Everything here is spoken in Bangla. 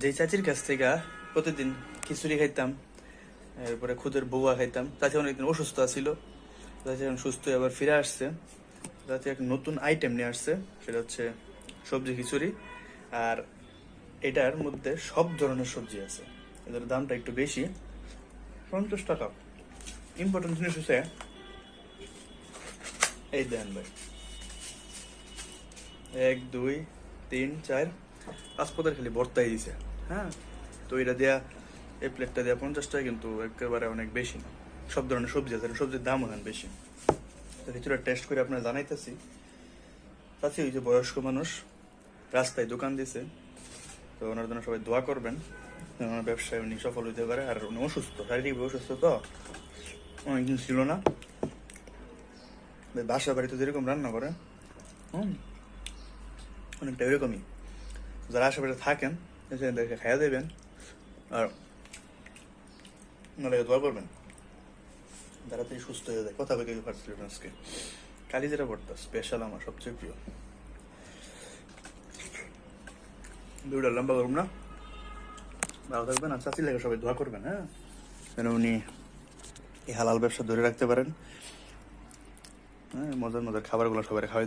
যে চাচির কাছ থেকে প্রতিদিন খিচুড়ি খাইতাম, এরপরে খুদের বৌয়া খাইতাম, চাচি অনেকদিন অসুস্থ ছিল চাচি এখন সুস্থ আবার ফিরে আসছে। চাচি এক নতুন আইটেম নিয়ে আসছে, সেটা হচ্ছে সবজি খিচুড়ি। আর এটার মধ্যে সব ধরনের সবজি আছে। এদের দামটা একটু বেশি, পঞ্চাশ টাকা। ইম্পর্টেন্ট জিনিস হচ্ছে, এই দেন ভাই। এক, দুই, তিন, চার পদের খালি ভর্তাই দিছে। হ্যাঁ? তো এটা দেয়া এই প্লেটটা দেওয়া পঞ্চাশ টাকা কিন্তু একেবারে অনেক বেশি না। সব ধরনের সবজি আছে সবজির দাম ওখানে বেশি। তো কিছুটা টেস্ট করে আপনার জানাইতেছি। তাছি ওই যে বয়স্ক মানুষ রাস্তায় দোকান দিছে, তো ওনার জন্য সবাই দোয়া করবেন ওনার ব্যবসায় উনি সফল হইতে পারে। আর উনি অসুস্থ, শারীরিকভাবে অসুস্থ তো? অনেকদিন ছিল না। বাসা বাড়িতে যেরকম রান্না করে। হুম? অনেকটা এরকমই। যারা আশেপাশে থাকেন দেখে খাইয়া দেবেন আর নাহলে দোয়া করবেন। যারা তাড়াতাড়ি সুস্থ হয়ে যায়। কথা বলে পারছিলেন আজকে। যেটা পড়তো স্পেশাল আমার সবচেয়ে প্রিয়। ভিডিওটা লম্বা করুন না। ভালো থাকবেন আর চাচি লেগে সবাই দোয়া করবেন হ্যাঁ? যেন উনি এই হালাল ব্যবসা ধরে রাখতে পারেন। হ্যাঁ মজার মজার খাবারগুলো সবাই খাওয়াই